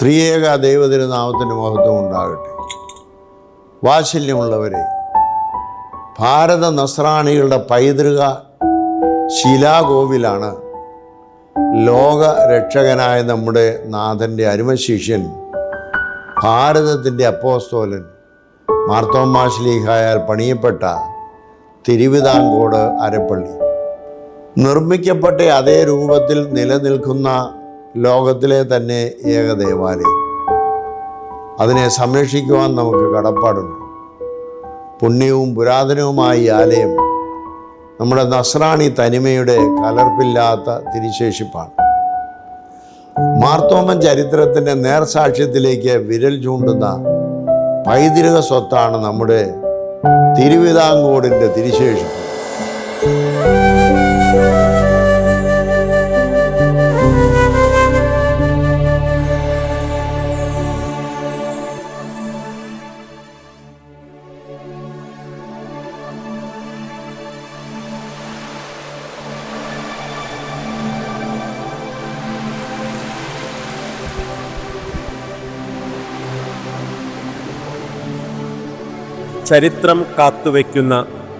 ത്രിയേക ദൈവതിരുനാമത്തിന്റെ മഹത്വം ഉണ്ടാകട്ടെ. വാത്സല്യമുള്ളവരെ ഭാരത നസ്രാണികളുടെ പൈതൃക ശിലാകോവിലാണ് ലോക രക്ഷകനായ നമ്മുടെ നാഥന്റെ അരുമശിഷ്യൻ ഭാരതത്തിന്റെ അപ്പോസ്തോലൻ മാർത്തോമാശ്ലീഹായാൽ പണിയപ്പെട്ട തിരുവിതാംകോട് അരപ്പള്ളി. നിർമ്മിക്കപ്പെട്ട അതേ രൂപത്തിൽ നിലനിൽക്കുന്ന ലോകത്തിലെ തന്നെ ഏക ദേവാലയം. അതിനെ സംരക്ഷിക്കുവാൻ നമുക്ക് കടപ്പാടുണ്ട്. പുണ്യവും പുരാതനവുമായ ഈ ആലയം നമ്മുടെ നസ്രാണി തനിമയുടെ കലർപ്പില്ലാത്ത തിരിശേഷിപ്പാണ്. മാർത്തോമൻ ചരിത്രത്തിന്റെ നേർസാക്ഷ്യത്തിലേക്ക് വിരൽ ചൂണ്ടുന്ന പൈതൃക സ്വത്താണ് നമ്മുടെ തിരുവിതാംകൂടിന്റെ തിരിശേഷിപ്പ്. ചരിത്രം കാത്തുവയ്ക്കുന്ന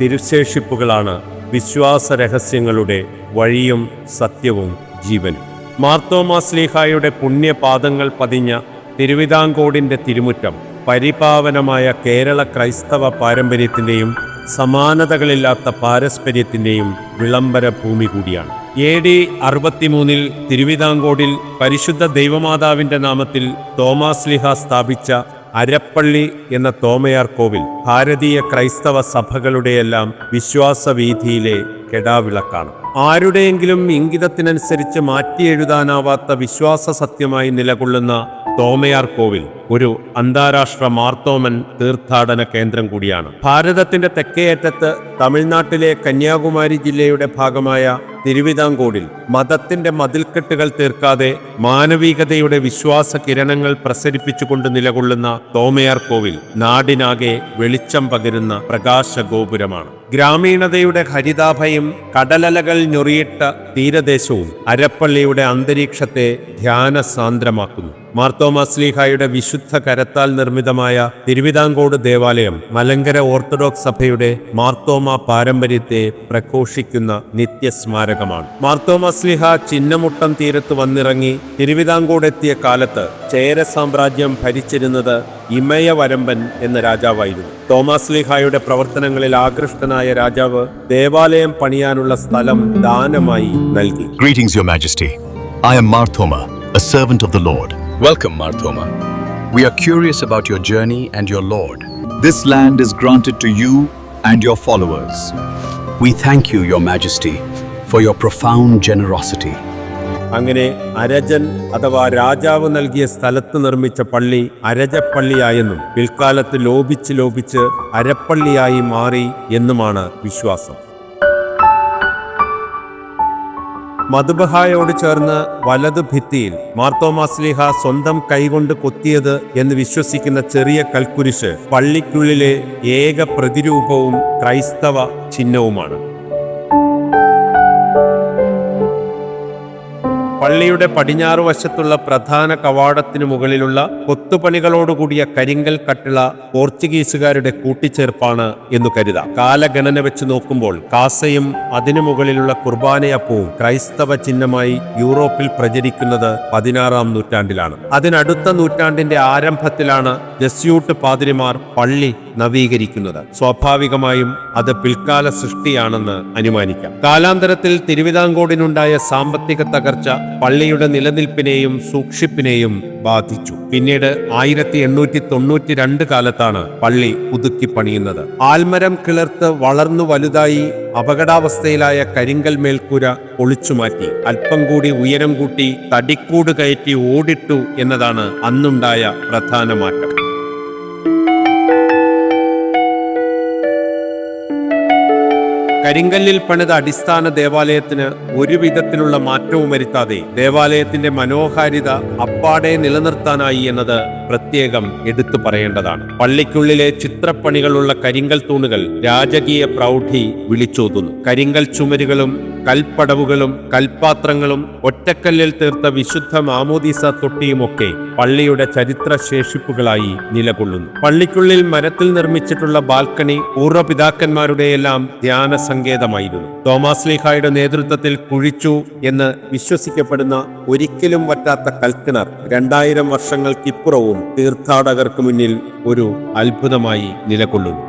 തിരുശേഷിപ്പുകളാണ് വിശ്വാസ രഹസ്യങ്ങളുടെ വഴിയും സത്യവും ജീവനും. മാർത്തോമാസ്ലീഹായുടെ പുണ്യപാദങ്ങൾ പതിഞ്ഞ തിരുവിതാംകോടിന്റെ തിരുമുറ്റം പരിപാവനമായ കേരള ക്രൈസ്തവ പാരമ്പര്യത്തിന്റെയും സമാനതകളില്ലാത്ത പാരസ്പര്യത്തിന്റെയും വിളംബര ഭൂമി കൂടിയാണ്. എ ഡി അറുപത്തിമൂന്നിൽ തിരുവിതാംകോടിൽ പരിശുദ്ധ ദൈവമാതാവിന്റെ നാമത്തിൽ തോമാസ്ലിഹ സ്ഥാപിച്ച അരപ്പള്ളി എന്ന തോമയാർ കോവിൽ ഭാരതീയ ക്രൈസ്തവ സഭകളുടെയെല്ലാം വിശ്വാസവീഥിയിലെ കെടാവിളക്കാണ്. ആരുടെയെങ്കിലും ഇംഗിതത്തിനനുസരിച്ച് മാറ്റിയെഴുതാനാവാത്ത വിശ്വാസ സത്യമായി നിലകൊള്ളുന്ന തോമയാർ കോവിൽ ഒരു അന്താരാഷ്ട്ര മാർത്തോമൻ തീർത്ഥാടന കേന്ദ്രം കൂടിയാണ്. ഭാരതത്തിന്റെ തെക്കേയറ്റത്ത് തമിഴ്നാട്ടിലെ കന്യാകുമാരി ജില്ലയുടെ ഭാഗമായ തിരുവിതാംകോടിൽ മതത്തിന്റെ മതിൽക്കെട്ടുകൾ തീർക്കാതെ മാനവികതയുടെ വിശ്വാസ കിരണങ്ങൾ പ്രസരിപ്പിച്ചുകൊണ്ട് നിലകൊള്ളുന്ന തോമയാർ കോവിൽ നാടിനാകെ വെളിച്ചം പകരുന്ന പ്രകാശ ഗോപുരമാണ് ഗ്രാമീണതയുടെ ഹരിതാഭയും കടലലകൾ ഞൊറിയിട്ട തീരദേശവും അരപ്പള്ളിയുടെ അന്തരീക്ഷത്തെ ധ്യാനസാന്ദ്രമാക്കുന്നു. മാർത്തോമാസ്ലീഹായുടെ വിശുദ്ധ കരത്താൽ നിർമ്മിതമായ തിരുവിതാംകോട് ദേവാലയം മലങ്കര ഓർത്തഡോക്സ് സഭയുടെ മാർത്തോമ പാരമ്പര്യത്തെ പ്രഘോഷിക്കുന്ന നിത്യസ്മാരകമാണ് മാർത്തോമാസ്ലിഹ ചിന്നമുട്ടം തീരത്ത് വന്നിറങ്ങി തിരുവിതാംകോട് എത്തിയ കാലത്ത് ചേര സാമ്രാജ്യം ഭരിച്ചിരുന്നത് ഇമയവരമ്പൻ എന്ന രാജാവായിരുന്നു തോമാസ്ലിഹായുടെ പ്രവർത്തനങ്ങളിൽ ആകൃഷ്ടനായ രാജാവ് ദേവാലയം പണിയാനുള്ള സ്ഥലം ദാനമായി നൽകി Greetings, Your Majesty. I am Marthoma, a servant of the Lord. Welcome, Marthoma. We are curious about your journey and your Lord. This land is granted to you and your followers. We thank you, Your Majesty, for your profound generosity. അങ്ങനെ അരജൻ അഥവാ രാജാവ് നൽകിയ സ്ഥലത്ത് നിർമ്മിച്ച പള്ളി അരജപ്പള്ളിയായെന്നും പിൽക്കാലത്ത് ലോപിച്ച് ലോപിച്ച് അരപ്പള്ളിയായി മാറി എന്നുമാണ് വിശ്വാസം മധുബഹായോട് ചേർന്ന് വലതു ഭിത്തിയിൽ മാർത്തോമാസ്ലിഹ സ്വന്തം കൈകൊണ്ട് കൊത്തിയത് എന്ന് വിശ്വസിക്കുന്ന ചെറിയ കൽക്കുരിശ് പള്ളിക്കുള്ളിലെ ഏക പ്രതിരൂപവും ക്രൈസ്തവ ചിഹ്നവുമാണ്. പള്ളിയുടെ പടിഞ്ഞാറ് വശത്തുള്ള പ്രധാന കവാടത്തിനു മുകളിലുള്ള കൊത്തുപണികളോടുകൂടിയ കരിങ്കൽ കട്ടിള പോർച്ചുഗീസുകാരുടെ കൂട്ടിച്ചേർപ്പാണ് എന്നു കരുതാം. കാലഗണന വെച്ച് നോക്കുമ്പോൾ കാസയും അതിനു മുകളിലുള്ള കുർബാനയപ്പവും ക്രൈസ്തവ ചിഹ്നമായി യൂറോപ്പിൽ പ്രചരിക്കുന്നത് പതിനാറാം നൂറ്റാണ്ടിലാണ്. അതിനടുത്ത നൂറ്റാണ്ടിന്റെ ആരംഭത്തിലാണ് ജസ്യൂട്ട് പാതിരിമാർ പള്ളി നവീകരിക്കുന്നത്. സ്വാഭാവികമായും അത് പിൽക്കാല സൃഷ്ടിയാണെന്ന് അനുമാനിക്കാം. കാലാന്തരത്തിൽ തിരുവിതാംകോടിനുണ്ടായ സാമ്പത്തിക തകർച്ച പള്ളിയുടെ നിലനിൽപ്പിനെയും സൂക്ഷിപ്പിനെയും ബാധിച്ചു. പിന്നീട് ആയിരത്തി എണ്ണൂറ്റി തൊണ്ണൂറ്റി രണ്ട് കാലത്താണ് പള്ളി പുതുക്കി പണിയുന്നത്. ആൽമരം കിളർത്ത് വളർന്നു വലുതായി അപകടാവസ്ഥയിലായ കരിങ്കൽ മേൽക്കൂര പൊളിച്ചുമാറ്റി അല്പം കൂടി ഉയരം കൂട്ടി തടിക്കൂട് കയറ്റി ഓടിട്ടു എന്നതാണ് അന്നുണ്ടായ പ്രധാന മാറ്റം. കരിങ്കല്ലിൽ പണിത അടിസ്ഥാന ദേവാലയത്തിന് ഒരു വിധത്തിലുള്ള മാറ്റവും വരുത്താതെ ദേവാലയത്തിന്റെ മനോഹാരിത അപ്പാടെ നിലനിർത്താനായി എന്നത് പ്രത്യേകം എടുത്തു പറയേണ്ടതാണ്. പള്ളിക്കുള്ളിലെ ചിത്രപ്പണികളുള്ള കരിങ്കൽ തൂണുകൾ രാജകീയ പ്രൗഢി വിളിച്ചോതുന്നു. കരിങ്കൽ ചുമരുകളും കൽപ്പടവുകളും കൽപ്പാത്രങ്ങളും ഒറ്റക്കല്ലിൽ തീർത്ത വിശുദ്ധ മാമോദീസ തൊട്ടിയുമൊക്കെ പള്ളിയുടെ ചരിത്ര ശേഷിപ്പുകളായി നിലകൊള്ളുന്നു. പള്ളിക്കുള്ളിൽ മരത്തിൽ നിർമ്മിച്ചിട്ടുള്ള ബാൽക്കണി പൂർവപിതാക്കന്മാരുടെയെല്ലാം ധ്യാന സങ്കേതമായിരുന്നു. തോമാസ് ലീഹായുടെ നേതൃത്വത്തിൽ കുഴിച്ചു എന്ന് വിശ്വസിക്കപ്പെടുന്ന ഒരിക്കലും വറ്റാത്ത കൽക്കിണർ രണ്ടായിരം വർഷങ്ങൾക്കിപ്പുറവും തീർത്ഥാടകർക്ക് മുന്നിൽ ഒരു അത്ഭുതമായി നിലകൊള്ളുന്നു.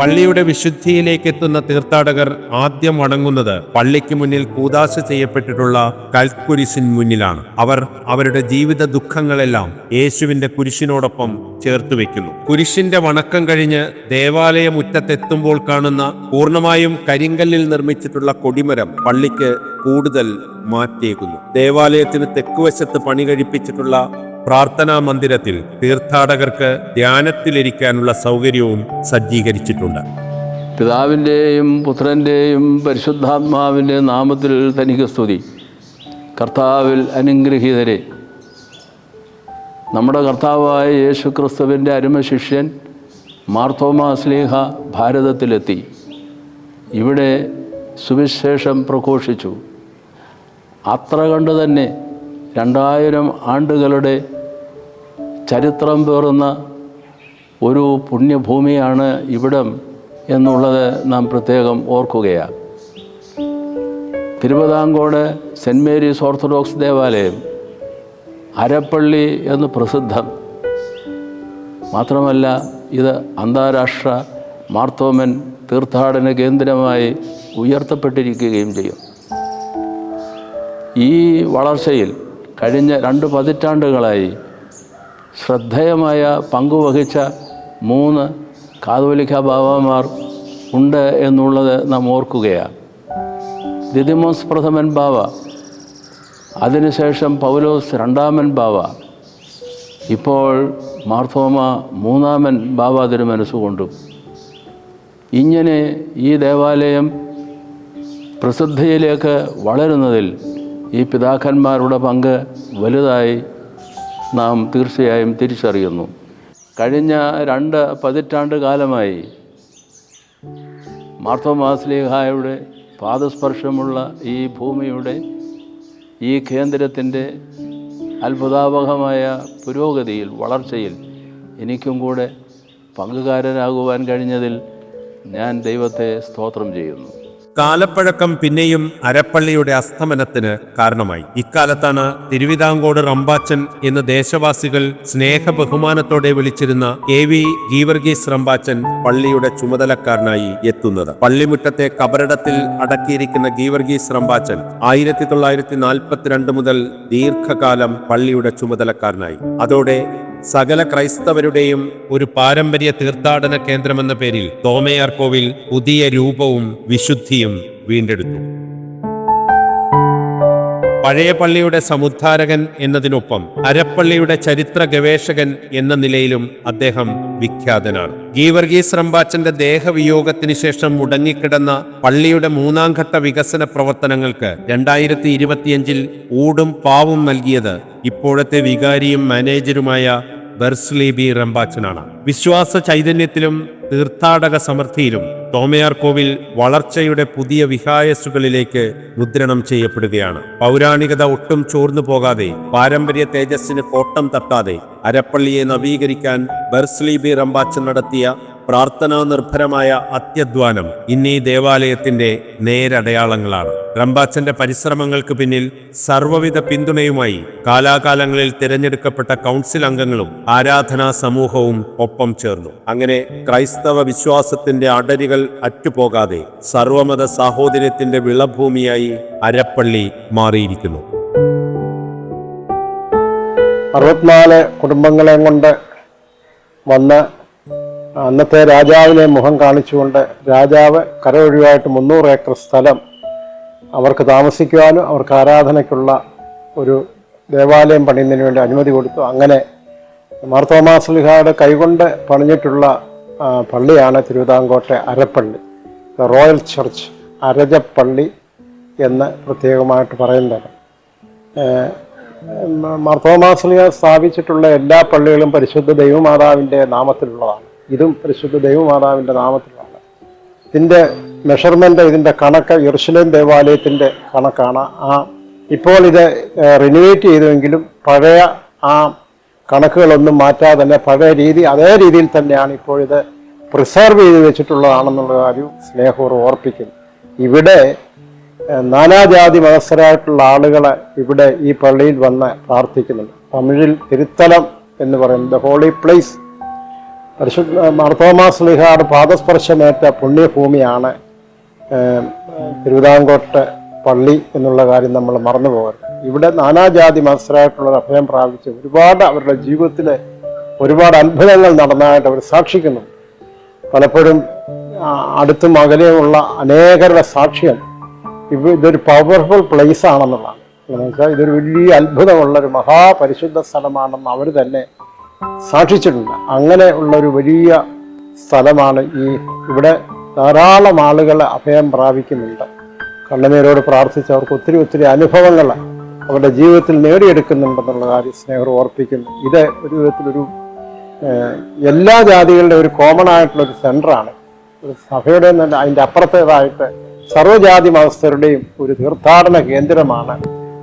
പള്ളിയുടെ വിശുദ്ധിയിലേക്ക് എത്തുന്ന തീർത്ഥാടകർ ആദ്യം വണങ്ങുന്നത് പള്ളിക്ക് മുന്നിൽ കൂതാശ ചെയ്യപ്പെട്ടിട്ടുള്ള കൽക്കുരിശിൻ മുന്നിലാണ്. അവർ അവരുടെ ജീവിത ദുഃഖങ്ങളെല്ലാം യേശുവിന്റെ കുരിശിനോടൊപ്പം ചേർത്ത് വെക്കുന്നു. കുരിശിന്റെ വണക്കം കഴിഞ്ഞ് ദേവാലയ മുറ്റത്തെത്തുമ്പോൾ കാണുന്ന പൂർണമായും കരിങ്കല്ലിൽ നിർമ്മിച്ചിട്ടുള്ള കൊടിമരം പള്ളിക്ക് കൂടുതൽ മാറ്റിയേക്കുന്നു. ദേവാലയത്തിന് തെക്കുവശത്ത് പണി കഴിപ്പിച്ചിട്ടുള്ള പ്രാർത്ഥനാ മന്ദിരത്തിൽ തീർത്ഥാടകർക്ക് ധ്യാനത്തിലിരിക്കാനുള്ള സൗകര്യവും സജ്ജീകരിച്ചിട്ടുണ്ട്. പിതാവിന്റെയും പുത്രന്റെയും പരിശുദ്ധാത്മാവിന്റെ നാമത്തിൽ തനിക്ക് സ്തുതി. കർത്താവിൽ അനുഗ്രഹീതരെ. നമ്മുടെ കർത്താവായ യേശു ക്രിസ്തുവിന്റെ അരുമ ശിഷ്യൻ മാർത്തോമാ സ്ലീഹ ഭാരതത്തിലെത്തി. ഇവിടെ സുവിശേഷം പ്രഘോഷിച്ചു. അത്ര കണ്ടു തന്നെ രണ്ടായിരം ആണ്ടുകളുടെ ചരിത്രം പേറുന്ന ഒരു പുണ്യഭൂമിയാണ് ഇവിടം എന്നുള്ളത് നാം പ്രത്യേകം ഓർക്കുകയാണ്. തിരുവിതാംകോട് സെന്റ് മേരീസ് ഓർത്തഡോക്സ് ദേവാലയം അരപ്പള്ളി എന്ന് പ്രസിദ്ധം. മാത്രമല്ല ഇത് അന്താരാഷ്ട്ര മാർത്തോമൻ തീർത്ഥാടന കേന്ദ്രമായി ഉയർത്തപ്പെട്ടിരിക്കുകയും ചെയ്യും. ഈ വളർച്ചയിൽ കഴിഞ്ഞ രണ്ട് പതിറ്റാണ്ടുകളായി ശ്രദ്ധേയമായ പങ്കുവഹിച്ച മൂന്ന് കാതോലിക ബാബാമാർ ഉണ്ട് എന്നുള്ളത് നാം ഓർക്കുകയാണ്. ദിദിമോസ് പ്രഥമൻ ബാവ അതിനുശേഷം പൗലോസ് രണ്ടാമൻ ബാവ ഇപ്പോൾ മാർത്തോമ മൂന്നാമൻ ബാബ തിരുമനസ്സുകൊണ്ടും. ഇങ്ങനെ ഈ ദേവാലയം പ്രസിദ്ധിയിലേക്ക് വളരുന്നതിൽ ഈ പിതാക്കന്മാരുടെ പങ്ക് വലുതായി നാം തീർച്ചയായും തിരിച്ചറിയുന്നു. കഴിഞ്ഞ രണ്ട് പതിറ്റാണ്ട് കാലമായി മാർത്തോമാസ്ലിഹായുടെ പാദസ്പർശമുള്ള ഈ ഭൂമിയുടെ ഈ കേന്ദ്രത്തിന്റെ അത്ഭുതാവഹമായ പുരോഗതിയിൽ വളർച്ചയിൽ എനിക്കും കൂടെ പങ്കുകാരനാകുവാൻ കഴിഞ്ഞതിൽ ഞാൻ ദൈവത്തെ സ്തോത്രം ചെയ്യുന്നു. കാലപ്പഴക്കം പിന്നെയും അരപ്പള്ളിയുടെ അസ്തമനത്തിന് കാരണമായി. ഇക്കാലത്താണ് തിരുവിതാംകോട് റമ്പാച്ചൻ എന്ന് ദേശവാസികൾ സ്നേഹ ബഹുമാനത്തോടെ വിളിച്ചിരുന്ന കെ വി ഗീവർഗീസ് റമ്പാച്ചൻ പള്ളിയുടെ ചുമതലക്കാരനായി എത്തുന്നത്. പള്ളിമുറ്റത്തെ കബറിടത്തിൽ അടക്കിയിരിക്കുന്ന ഗീവർഗീസ് റമ്പാച്ചൻ ആയിരത്തി തൊള്ളായിരത്തി നാൽപ്പത്തിരണ്ട് മുതൽ ദീർഘകാലം പള്ളിയുടെ ചുമതലക്കാരനായി. അതോടെ സകല ക്രൈസ്തവരുടെയും ഒരു പാരമ്പര്യ തീർത്ഥാടന കേന്ദ്രമെന്ന പേരിൽ തോമയാർ കോവിൽ പുതിയ രൂപവും വിശുദ്ധിയും വീണ്ടെടുത്തു. പഴയ പള്ളിയുടെ സമുദ്ധാരകൻ എന്നതിനൊപ്പം അരപ്പള്ളിയുടെ ചരിത്ര ഗവേഷകൻ എന്ന നിലയിലും അദ്ദേഹം വിഖ്യാതനാണ്. ഗീവർഗീസ് റംബാച്ചന്റെ ദേഹവിയോഗത്തിന് ശേഷം മുടങ്ങിക്കിടന്ന പള്ളിയുടെ മൂന്നാം ഘട്ട വികസന പ്രവർത്തനങ്ങൾക്ക് രണ്ടായിരത്തി ഇരുപത്തിയഞ്ചിൽ ഊടും പാവും നൽകിയത് ഇപ്പോഴത്തെ വികാരിയും മാനേജരുമായ ബെർസ്ലി ബി റമ്പാച്ചനാണ് വിശ്വാസ ചൈതന്യത്തിലും തീർത്ഥാടക സമൃദ്ധിയിലും തോമയാർ കോവിൽ വളർച്ചയുടെ പുതിയ വിഹായസുകളിലേക്ക് മുദ്രണം ചെയ്യപ്പെടുകയാണ്. പൗരാണികത ഒട്ടും ചോർന്നു പോകാതെ പാരമ്പര്യ തേജസ്സിന് കോട്ടം തട്ടാതെ അരപ്പള്ളിയെ നവീകരിക്കാൻ ബെർസ്ലി ബി റമ്പാച്ചൻ നടത്തിയ പ്രാർത്ഥനാ നിർഭരമായ അത്യധ്വാനം ഇന്നീ ദേവാലയത്തിന്റെ നേരടയാളങ്ങളാണ്. റംബാച്ചന്റെ പരിശ്രമങ്ങൾക്ക് പിന്നിൽ സർവവിധ പിന്തുണയുമായി കാലാകാലങ്ങളിൽ തിരഞ്ഞെടുക്കപ്പെട്ട കൗൺസിൽ അംഗങ്ങളും ആരാധനാ സമൂഹവും ഒപ്പം ചേർന്നു. അങ്ങനെ ക്രൈസ്തവ വിശ്വാസത്തിന്റെ അടരികൾ അറ്റുപോകാതെ സർവമത സാഹോദര്യത്തിന്റെ വിളഭൂമിയായി അരപ്പള്ളി മാറിയിരിക്കുന്നു. അറുപത്തിനാല് കുടുംബങ്ങളെ കൊണ്ട് വന്ന് അന്നത്തെ രാജാവിനെ മുഖം കാണിച്ചുകൊണ്ട് രാജാവ് കരയൊഴിവായിട്ട് മുന്നൂറ് ഏക്കർ സ്ഥലം അവർക്ക് താമസിക്കുവാനും അവർക്ക് ആരാധനയ്ക്കുള്ള ഒരു ദേവാലയം പണിയുന്നതിന് വേണ്ടി അനുമതി കൊടുത്തു. അങ്ങനെ മാർത്തോമാസ്ലിഹയുടെ കൈകൊണ്ട് പണിഞ്ഞിട്ടുള്ള പള്ളിയാണ് തിരുവിതാംകോട്ടെ അരപ്പള്ളി. റോയൽ ചർച്ച് അരജപ്പള്ളി എന്ന് പ്രത്യേകമായിട്ട് പറയുന്നത്. മാർത്തോമാസ്ലിഹ സ്ഥാപിച്ചിട്ടുള്ള എല്ലാ പള്ളികളും പരിശുദ്ധ ദൈവമാതാവിന്റെ നാമത്തിലുള്ളതാണ്. ഇതും പരിശുദ്ധ ദൈവമാതാവിന്റെ നാമത്തിലാണ് ഇതിന്റെ മെഷർമെന്റ് ഇതിന്റെ കണക്ക് യെറുസലേം ദേവാലയത്തിന്റെ കണക്കാണ്. ആ ഇപ്പോൾ ഇത് റിനോവേറ്റ് ചെയ്തുവെങ്കിലും പഴയ ആ കണക്കുകളൊന്നും മാറ്റാതെ തന്നെ പഴയ രീതി അതേ രീതിയിൽ തന്നെയാണ് ഇപ്പോഴിത് പ്രിസർവ് ചെയ്ത് വെച്ചിട്ടുള്ളതാണെന്നുള്ള കാര്യം സ്നേഹപൂർവം ഓർപ്പിക്കുന്നു. ഇവിടെ നാനാജാതി മതസ്ഥരായിട്ടുള്ള ആളുകൾ ഇവിടെ ഈ പള്ളിയിൽ വന്ന് പ്രാർത്ഥിക്കുന്നുണ്ട്. തമിഴിൽ തിരുത്തലം എന്ന് പറയുന്നത് ഹോളി പ്ലേസ് പരിശുദ്ധ മർത്തോമാ സ്ലിഹാട് പാദസ്പർശമേറ്റ പുണ്യഭൂമിയാണ് തിരുവിതാംകോട്ട് പള്ളി എന്നുള്ള കാര്യം നമ്മൾ മറന്നു പോകരുത്. ഇവിടെ നാനാജാതി മത്സരമായിട്ടുള്ള അഭയം പ്രാപിച്ച് ഒരുപാട് അവരുടെ ജീവിതത്തിൽ ഒരുപാട് അത്ഭുതങ്ങൾ നടന്നതായിട്ട് അവർ സാക്ഷിക്കുന്നു. പലപ്പോഴും അടുത്തും അകലെയുമുള്ള അനേകരുടെ സാക്ഷ്യം ഇവ ഇതൊരു പവർഫുൾ പ്ലേസ് ആണെന്നുള്ളതാണ്. വെച്ചാൽ ഇതൊരു വലിയ അത്ഭുതമുള്ള ഒരു മഹാപരിശുദ്ധ സ്ഥലമാണെന്ന് അവർ തന്നെ സാക്ഷിച്ചിട്ടുണ്ട്. അങ്ങനെ ഉള്ള ഒരു വലിയ സ്ഥലമാണ് ഈ ഇവിടെ ധാരാളം ആളുകൾ അഭയം പ്രാപിക്കുന്നുണ്ട്. കണ്ണുനീരോട് പ്രാർത്ഥിച്ച് അവർക്ക് ഒത്തിരി ഒത്തിരി അനുഭവങ്ങൾ അവരുടെ ജീവിതത്തിൽ നേടിയെടുക്കുന്നുണ്ടെന്നുള്ള കാര്യം സ്നേഹർ ഓർപ്പിക്കുന്നു. ഇത് ഒരു വിധത്തിലൊരു എല്ലാ ജാതികളുടെ ഒരു കോമൺ ആയിട്ടുള്ള ഒരു സെന്ററാണ് ഒരു സഭയുടെ അതിന്റെ അപ്പുറത്തേതായിട്ട് സർവജാതി മതസ്ഥരുടെയും ഒരു തീർത്ഥാടന കേന്ദ്രമാണ്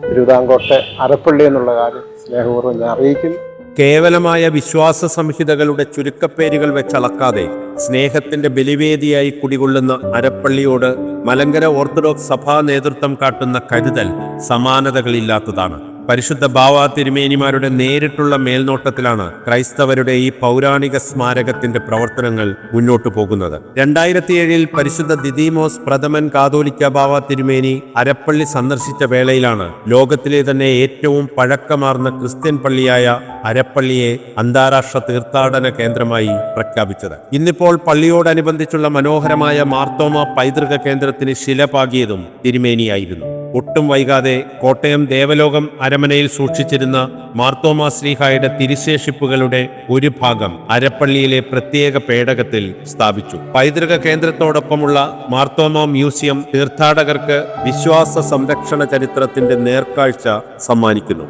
തിരുവിതാംകോട്ടെ അരപ്പള്ളി എന്നുള്ള കാര്യം സ്നേഹപൂർവം ഞാൻ അറിയിക്കുന്നു. കേവലമായ വിശ്വാസ സംഹിതകളുടെ ചുരുക്കപ്പേരുകൾ വെച്ചളക്കാതെ സ്നേഹത്തിന്റെ ബലിവേദിയായി കുടികൊള്ളുന്ന അരപ്പള്ളിയോട് മലങ്കര ഓർത്തഡോക്സ് സഭാ നേതൃത്വം കാട്ടുന്ന കരുതൽ സമാനതകളില്ലാത്തതാണ്. പരിശുദ്ധ ബാവ തിരുമേനിമാരുടെ നേരിട്ടുള്ള മേൽനോട്ടത്തിലാണ് ക്രൈസ്തവരുടെ ഈ പൗരാണിക സ്മാരകത്തിന്റെ പ്രവർത്തനങ്ങൾ മുന്നോട്ടു പോകുന്നത്. രണ്ടായിരത്തി ഏഴിൽ പരിശുദ്ധ ദിദീമോസ് പ്രഥമൻ കാതോലിക്ക ബാവ തിരുമേനി അരപ്പള്ളി സന്ദർശിച്ച വേളയിലാണ് ലോകത്തിലെ തന്നെ ഏറ്റവും പഴക്കമാർന്ന ക്രിസ്ത്യൻ പള്ളിയായ അരപ്പള്ളിയെ അന്താരാഷ്ട്ര തീർത്ഥാടന കേന്ദ്രമായി പ്രഖ്യാപിച്ചത്. ഇന്നിപ്പോൾ പള്ളിയോടനുബന്ധിച്ചുള്ള മനോഹരമായ മാർത്തോമ പൈതൃക കേന്ദ്രത്തിന് ശില പാകിയതും തിരുമേനിയായിരുന്നു. ഒട്ടും വൈകാതെ കോട്ടയം ദേവലോകം അരമനയിൽ സൂക്ഷിച്ചിരുന്ന മാർത്തോമാ ശ്രീഹായുടെ തിരിശേഷിപ്പുകളുടെ ഒരു ഭാഗം അരപ്പള്ളിയിലെ പ്രത്യേക പേടകത്തിൽ സ്ഥാപിച്ചു. പൈതൃക കേന്ദ്രത്തോടൊപ്പമുള്ള മാർത്തോമ മ്യൂസിയം തീർത്ഥാടകർക്ക് വിശ്വാസ സംരക്ഷണ ചരിത്രത്തിന്റെ നേർക്കാഴ്ച സമ്മാനിക്കുന്നു.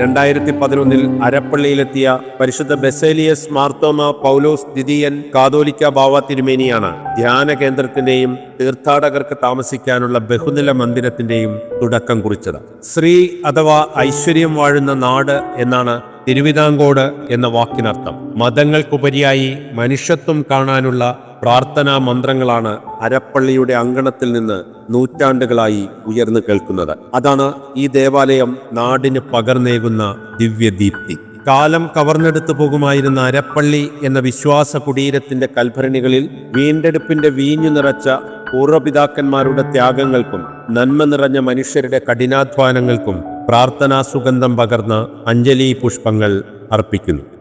രണ്ടായിരത്തി പതിനൊന്നിൽ അരപ്പള്ളിയിലെത്തിയ പരിശുദ്ധ ബെസേലിയസ് മാർത്തോമ പൗലോസ് ദ്വിതീയൻ കാതോലിക്ക ബാവ തിരുമേനിയാണ് ധ്യാന കേന്ദ്രത്തിന്റെയും തീർത്ഥാടകർക്ക് താമസിക്കാനുള്ള ബഹുനില മന്ദിരത്തിന്റെയും തുടക്കം കുറിച്ചത്. ശ്രീ അഥവാ ഐശ്വര്യം വാഴുന്ന നാട് എന്നാണ് തിരുവിതാംകോട് എന്ന വാക്കിനർത്ഥം. മതങ്ങൾക്കുപരിയായി മനുഷ്യത്വം കാണാനുള്ള പ്രാർത്ഥനാ മന്ത്രങ്ങളാണ് അരപ്പള്ളിയുടെ അങ്കണത്തിൽ നിന്ന് നൂറ്റാണ്ടുകളായി ഉയർന്നു കേൾക്കുന്നത്. അതാണ് ഈ ദേവാലയം നാടിന് പകർന്നേകുന്ന ദിവ്യദീപ്തി. കാലം കവർന്നെടുത്തു പോകുമായിരുന്ന അരപ്പള്ളി എന്ന വിശ്വാസ കുടീരത്തിന്റെ കൽഭരണികളിൽ വീണ്ടെടുപ്പിന്റെ വീഞ്ഞു നിറച്ച പൂർവപിതാക്കന്മാരുടെ ത്യാഗങ്ങൾക്കും നന്മ നിറഞ്ഞ മനുഷ്യരുടെ കഠിനാധ്വാനങ്ങൾക്കും പ്രാർത്ഥനാ സുഗന്ധം പകർന്ന അഞ്ജലി പുഷ്പങ്ങൾ അർപ്പിക്കുന്നു.